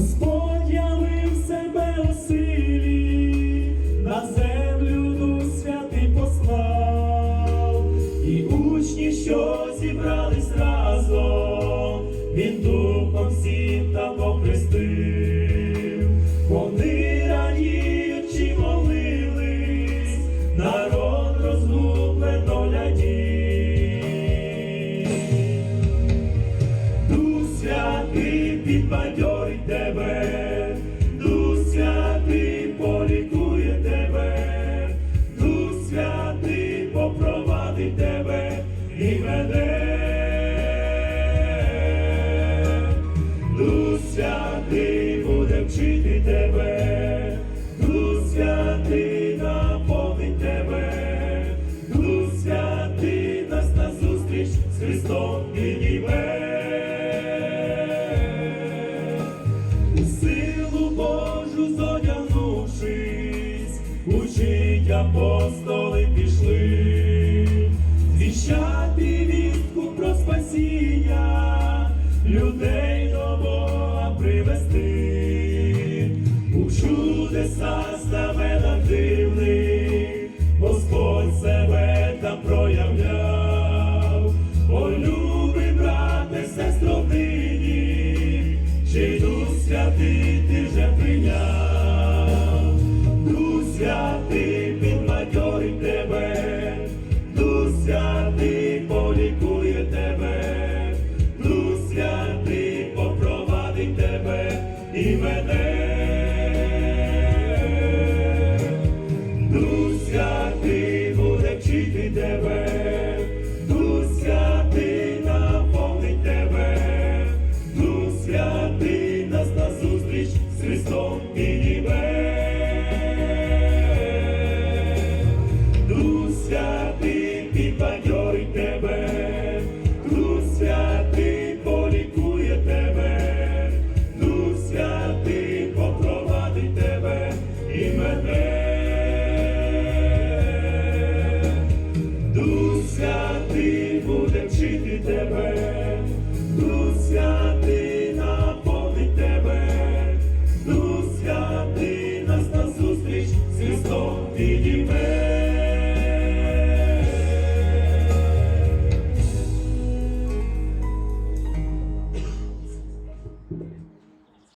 Господь явив себе у на землю дух святий послав, і учні, що зібрались разом, він духом всім та похрестив, вони радіючи молились, народ розгублено глядів. Дух святий підбадьорить і веде. Дух святий буде вчити тебе, Дух святий наповнить тебе, Дух святий нас на зустріч з Христом підійме. У силу Божу зодягнувшись, учить апостоли людей до Бога привести, у чудеса знаменах дивних, Господь себе там проявляв, О, любий брате, сестро, нині, чи Дух Святий ти вже прийняв, Дух Святий і веде. Бог підійме.